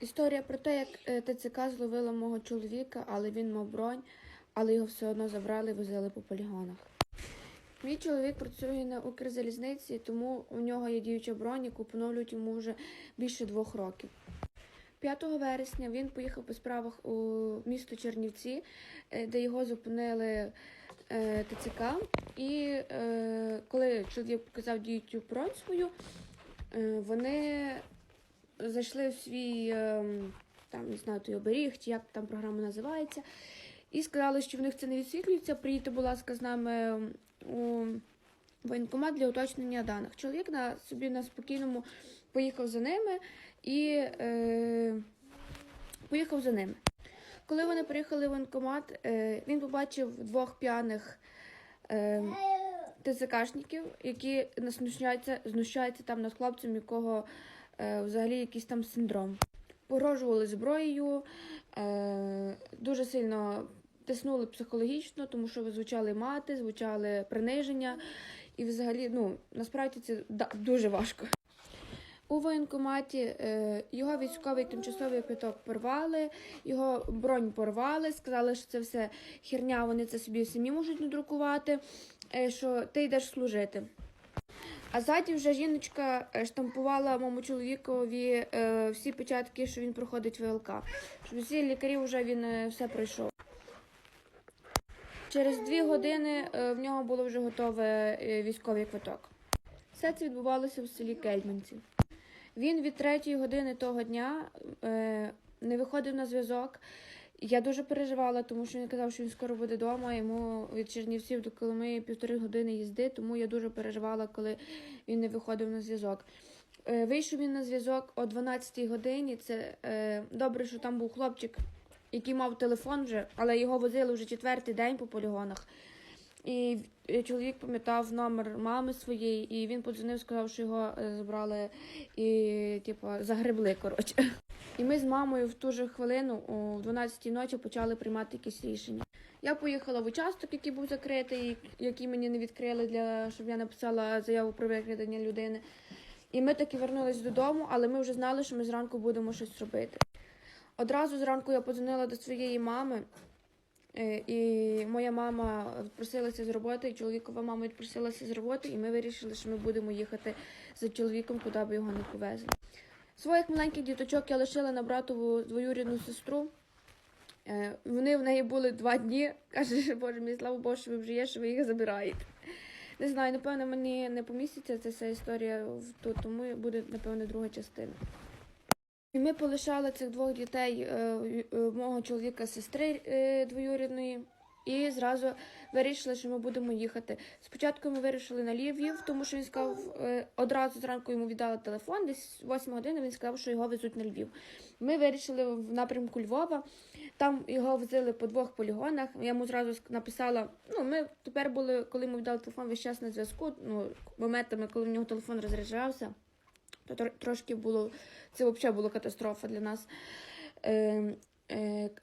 Історія про те, як е, ТЦК зловила мого чоловіка, але він мав бронь, але його все одно забрали і возили по полігонах. Мій чоловік працює на Укрзалізниці, тому у нього є діюча бронь, яку поновлюють йому вже більше двох років. 5 вересня він поїхав по справах у місто Чернівці, е, де його зупинили е, ТЦК. І коли чоловік показав діючу бронь свою, вони зайшли в свій ем, там не знаю, той оберіг, чи як там програма називається, і сказали, що в них це не відсвітлюється. Приїдьте, будь ласка, з нами у воєнкомат для уточнення даних. Чоловік на собі на спокійному поїхав за ними і е, поїхав за ними. Коли вони приїхали в воєнкомат, е, він побачив двох п'яних е, ТЦКшників, які знущаються, знущаються там над хлопцем, якого взагалі якийсь там синдром. Погрожували зброєю, е, дуже сильно тиснули психологічно, тому що звучали мати, звучали приниження. І взагалі, ну, насправді це дуже важко. У воєнкоматі е, його військовий тимчасовий квиток порвали, його бронь порвали, сказали, що це все херня, вони це собі самі можуть надрукувати, е, що ти йдеш служити. А ззаді вже жіночка е, штампувала моєму чоловікові е, всі печатки, що він проходить ВЛК. Щоб всі лікарі вже він е, все пройшов. Через дві години в нього було вже готове військовий квиток. Все це відбувалося в селі Кельменці. Він від третьої години того дня не виходив на зв'язок. Я дуже переживала, тому що він казав, що він скоро буде вдома. Йому від Чернівців до Коломиї півтори години їзди, тому я дуже переживала, коли він не виходив на зв'язок. Е, вийшов він на зв'язок о 12-й годині. Це е, добре, що там був хлопчик, який мав телефон вже, але його возили вже четвертий день по полігонах. І е, чоловік пам'ятав номер мами своєї, і він подзвонив, сказав, що його е, забрали і, типу, загребли, коротше. І ми з мамою в ту же хвилину, о 12-й ночі, почали приймати якісь рішення. Я поїхала в участок, який був закритий, який мені не відкрили, для щоб я написала заяву про викрадення людини. І ми таки вернулись додому, але ми вже знали, що ми зранку будемо щось робити. Одразу зранку я подзвонила до своєї мами. Е, І моя мама відпросилася з роботи, і чоловікова мама відпросилася з роботи, і ми вирішили, що ми будемо їхати за чоловіком, куди б його не повезли. Своїх маленьких діточок я лишила на братову двоюрідну сестру. Е, Вони в неї були два дні. Каже, боже мій, слава Богу, що ви вже є, що ви їх забираєте. Не знаю, напевно, мені не поміститься ця вся історія тут, тому буде, напевно, друга частина. І ми полишали цих двох дітей е, е, мого чоловіка, сестри двоюрідної, і зразу вирішили, що ми будемо їхати. Спочатку ми вирішили на Львів, тому що він сказав, е, одразу зранку йому віддали телефон, десь 8 години він сказав, що його везуть на Львів. Ми вирішили в напрямку Львова. Там його возили по двох полігонах. Я йому зразу написала. Ну, ми тепер були, коли ми віддали телефон весь час на зв'язку. Ну, моментами, коли в нього телефон розряджався, то трошки було це взагалі була катастрофа для нас. Е, е,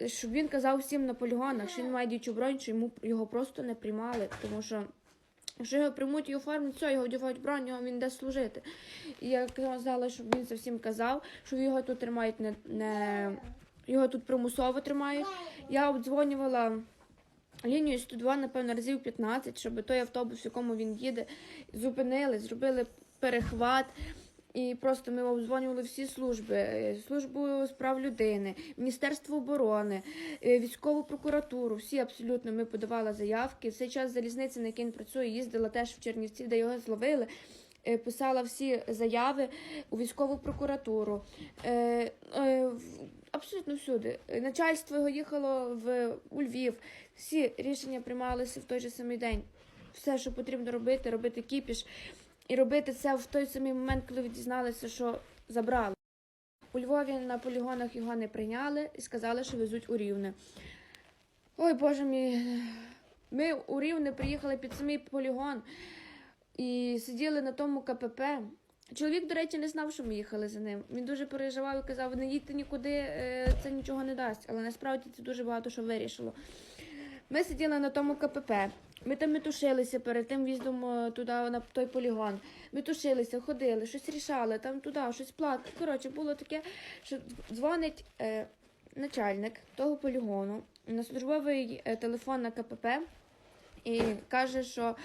щоб він казав всім на полігонах, що він має дічу бронь, що йому його просто не приймали, тому що. Якщо його приймуть і оформлять, все, його одягають його він йде служити. І я казала, щоб він це всім казав, що його тут тримають не, не його тут примусово тримають. Я обдзвонювала лінію 102, напевно, разів 15, щоб той автобус, в якому він їде, зупинили, зробили перехват. І просто ми обдзвонювали всі служби, е, службу справ людини, Міністерство оборони, е, військову прокуратуру. Всі абсолютно ми подавали заявки. В цей час залізниця, на якій він працює, їздила теж в Чернівці, де його зловили. е, Писала всі заяви у військову прокуратуру. Абсолютно всюди. Начальство його їхало в у Львів. Всі рішення приймалися в той же самий день. Все, що потрібно робити, робити кіпіш. І робити це в той самий момент, коли ви дізналися, що забрали. У Львові на полігонах його не прийняли і сказали, що везуть у Рівне. Ой, Боже мій. Ми у Рівне приїхали під самий полігон і сиділи на тому КПП. Чоловік, до речі, не знав, що ми їхали за ним. Він дуже переживав і казав, не їдьте нікуди, е, це нічого не дасть. Але насправді це дуже багато що вирішило. Ми сиділи на тому КПП. Ми там метушилися перед тим в'їздом е, туди на той полігон. Метушилися, ходили, щось рішали, там туди, щось плакали. Коротше, було таке, що дзвонить е, начальник того полігону на службовий е, телефон на КПП і каже, що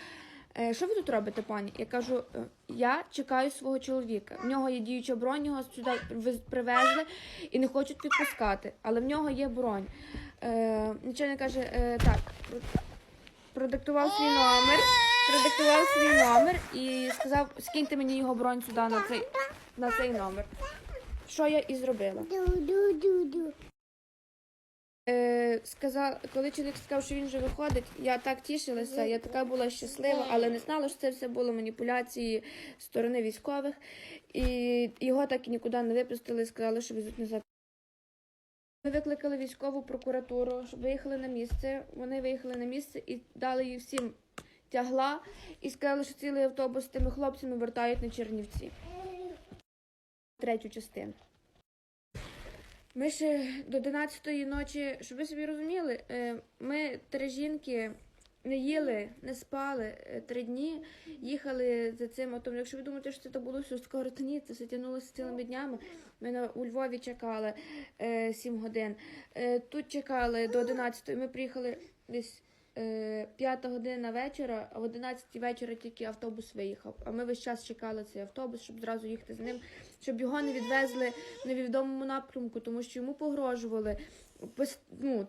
що ви тут робите, пані? Я кажу, «Е, я чекаю свого чоловіка. В нього є діюча бронь, його сюди привезли і не хочуть відпускати, але в нього є бронь. Е, начальник каже, е, так, продиктував свій номер, продиктував свій номер і сказав, скиньте мені його бронь сюди на цей, на цей номер. Що я і зробила. Е, сказав, коли чоловік сказав, що він вже виходить, я так тішилася, я така була щаслива, але не знала, що це все було маніпуляції сторони військових. І його так і нікуди не випустили, сказали, що везуть назад. Ми викликали військову прокуратуру, щоб виїхали на місце. Вони виїхали на місце і дали їй всім тягла і сказали, що цілий автобус з тими хлопцями вертають на Чернівці. Третю частину. Ми ще до 11-ї ночі, щоб ви собі розуміли, е, ми три жінки не їли, не спали е, три дні, їхали за цим автобусом. Якщо ви думаєте, що це було все скоро, ні, це все тягнулося цілими днями. Ми на, у Львові чекали е, 7 годин. Е, тут чекали до 11-ї. Ми приїхали десь 5 година вечора, а в 11 вечора тільки автобус виїхав. А ми весь час чекали цей автобус, щоб зразу їхати з ним, щоб його не відвезли в невідомому напрямку, тому що йому погрожували ну,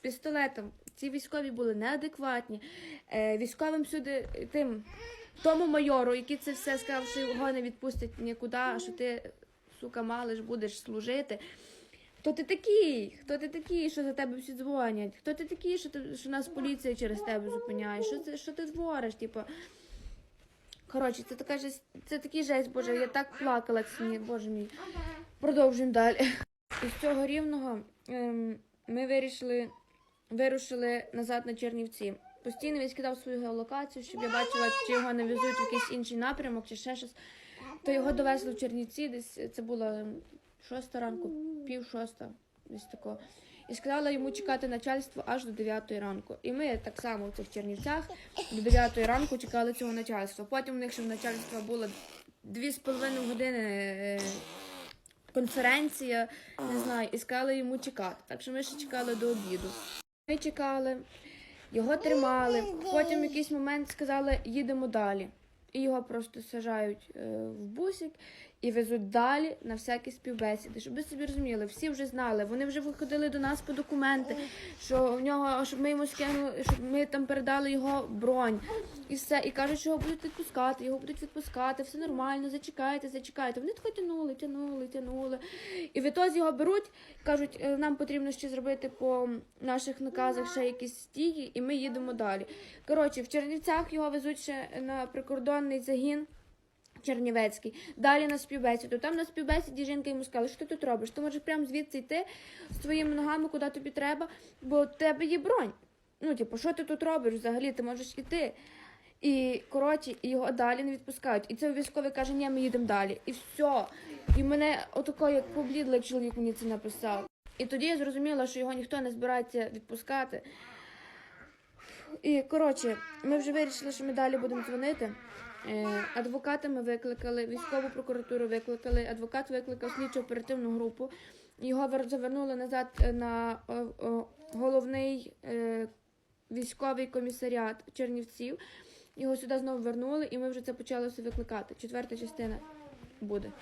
пістолетом. Ці військові були неадекватні. Е, військовим сюди тим тому майору, який це все сказав, що його не відпустять нікуди, що ти, сука, малиш, будеш служити. Хто ти такий? Хто ти такий, що за тебе всі дзвонять? Хто ти такий, що, ти, що нас поліція через тебе зупиняє? Що, це, що ти твориш? Типу? Коротше, це така жесть, це такий жесть, боже, я так плакала ці, боже мій. Продовжуємо далі. Із цього рівного ем, ми вирішили, вирушили назад на Чернівці. Постійно він скидав свою геолокацію, щоб я бачила, чи його не везуть в якийсь інший напрямок, чи ще щось. То його довезли в Чернівці, десь це було ем, шоста ранку, пів шоста, десь тако. І сказала йому чекати начальство аж до 9 ранку. І ми так само в цих Чернівцях до 9 ранку чекали цього начальства. Потім у них ще в начальства було дві з половиною години е, конференція, не знаю, і сказали йому чекати. Так що ми ще чекали до обіду. Ми чекали, його тримали. Потім в якийсь момент сказали, їдемо далі. І його просто саджають е, в бусик і везуть далі на всякі співбесіди. Щоб ви собі розуміли, всі вже знали, вони вже виходили до нас по документи, що в нього, щоб ми йому скинули, щоб ми там передали його бронь. І все. І кажуть, що його будуть відпускати, його будуть відпускати, все нормально, зачекайте, зачекайте. Вони тако тянули, тянули, тянули. І в ітозі його беруть, кажуть, «Е, нам потрібно ще зробити по наших наказах ще якісь стії, і ми їдемо далі. Коротше, в Чернівцях його везуть ще на прикордонний загін. Чернівецький, далі на співбесіду. Там на співбесіді жінка йому сказала, що ти тут робиш? Ти можеш прямо звідси йти з твоїми ногами, куди тобі треба, бо в тебе є бронь. Ну, типу, що ти тут робиш взагалі? Ти можеш іти. І коротше, його далі не відпускають. І цей військовий каже, ні, ми їдемо далі. І все. І мене отако, як поблідло, як чоловік мені це написав. І тоді я зрозуміла, що його ніхто не збирається відпускати. І коротше, ми вже вирішили, що ми далі будемо дзвонити. Е, Адвоката ми викликали, військову прокуратуру викликали, адвокат викликав слідчо оперативну групу. Його вер- завернули назад е, на головний е, військовий комісаріат Чернівців. Його сюди знову вернули, і ми вже це почали все викликати. Четверта частина буде.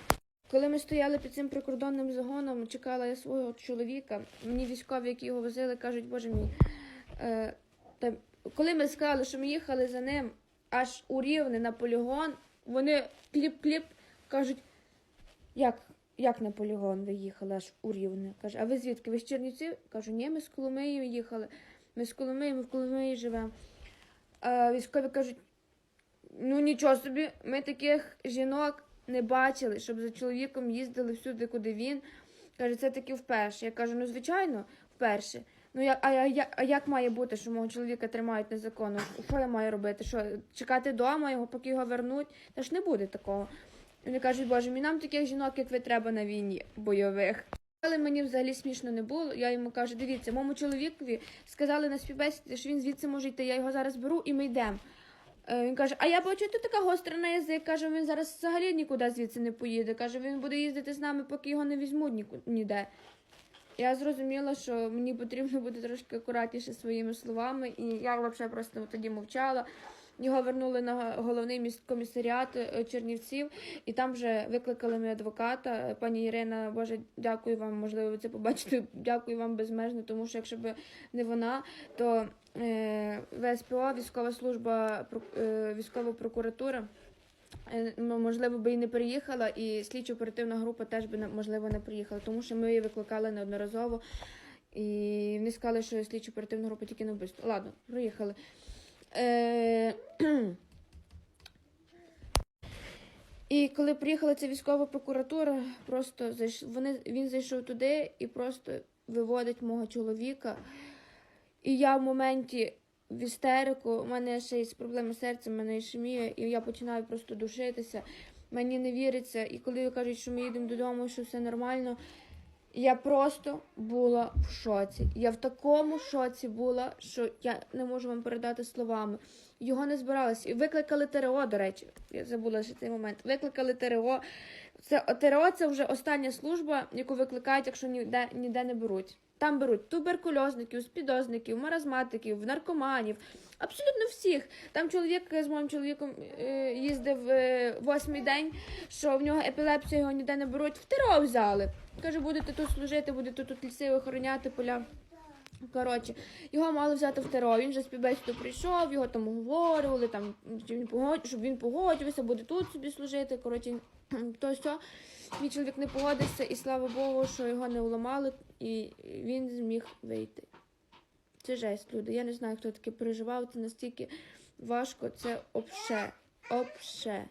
Коли ми стояли під цим прикордонним загоном, чекала я свого чоловіка. Мені військові, які його возили, кажуть, боже мій. Та, коли ми сказали, що ми їхали за ним аж у Рівне на полігон, вони кліп-кліп кажуть, як, як на полігон ви їхали аж у Рівне? Каже, а ви звідки? Ви з Чернівців? Кажу, ні, ми з Коломиї їхали. Ми з Коломиї, ми в Коломиї живемо. А військові кажуть, ну нічого собі, ми таких жінок не бачили, щоб за чоловіком їздили всюди, куди він. Каже, це таки вперше. Я кажу, ну звичайно, вперше. Ну я, а, я, а як має бути, що мого чоловіка тримають незаконно? Що я маю робити? Що чекати вдома його, поки його вернуть? Та ж не буде такого. Вони кажуть, боже, мені нам таких жінок, як ви треба на війні бойових. Але мені взагалі смішно не було. Я йому кажу: дивіться, моєму чоловікові сказали на співбесіді, що він звідси може йти. Я його зараз беру і ми йдемо. Е, Він каже: А я бачу, ти така гостра на язик. Каже, він зараз взагалі нікуди звідси не поїде. Каже, він буде їздити з нами, поки його не візьмуть ніде. Я зрозуміла, що мені потрібно бути трошки акуратніше своїми словами, і я взагалі просто тоді мовчала. Його вернули на головний міст комісаріат е, Чернівців, і там вже викликали ми адвоката. Пані Ірина, Боже, дякую вам. Можливо, ви це побачите. Дякую вам безмежно, тому що якщо б не вона, то е, ВСПО, військова служба, е, військова прокуратура. Е, Можливо, би і не приїхала, і слідчо оперативна група теж би можливо не приїхала, тому що ми її викликали неодноразово. І вони сказали, що слідчо оперативна група тільки на вбивство. Ладно, приїхали. Е... І коли приїхала ця військова прокуратура, просто зайш... вони... він зайшов туди і просто виводить мого чоловіка. І я в моменті в істерику, у мене ще є проблеми з серцем, у мене ішемія, і я починаю просто душитися. Мені не віриться. І коли кажуть, що ми їдемо додому, що все нормально, я просто була в шоці. Я в такому шоці була, що я не можу вам передати словами. Його не збиралися. І викликали ТРО, до речі. Я забула ще цей момент. Викликали ТРО. Це ТРО це вже остання служба, яку викликають, якщо ніде, ніде не беруть. Там беруть туберкульозників, спідозників, маразматиків, наркоманів, абсолютно всіх. Там чоловік з моїм чоловіком е, їздив е, восьмий день, що в нього епілепсія, його ніде не беруть. В ТРО взяли. Каже, будете тут служити, будете тут ліси охороняти поля. Коротше, його мали взяти в ТРО. Він вже співбесіду прийшов, його там уговорювали, там, щоб він погодився, буде тут собі служити. Коротше, то що. Мій чоловік не погодився, і слава Богу, що його не уламали, і він зміг вийти. Це жесть, люди. Я не знаю, хто таке переживав, це настільки важко, це обше. Обше.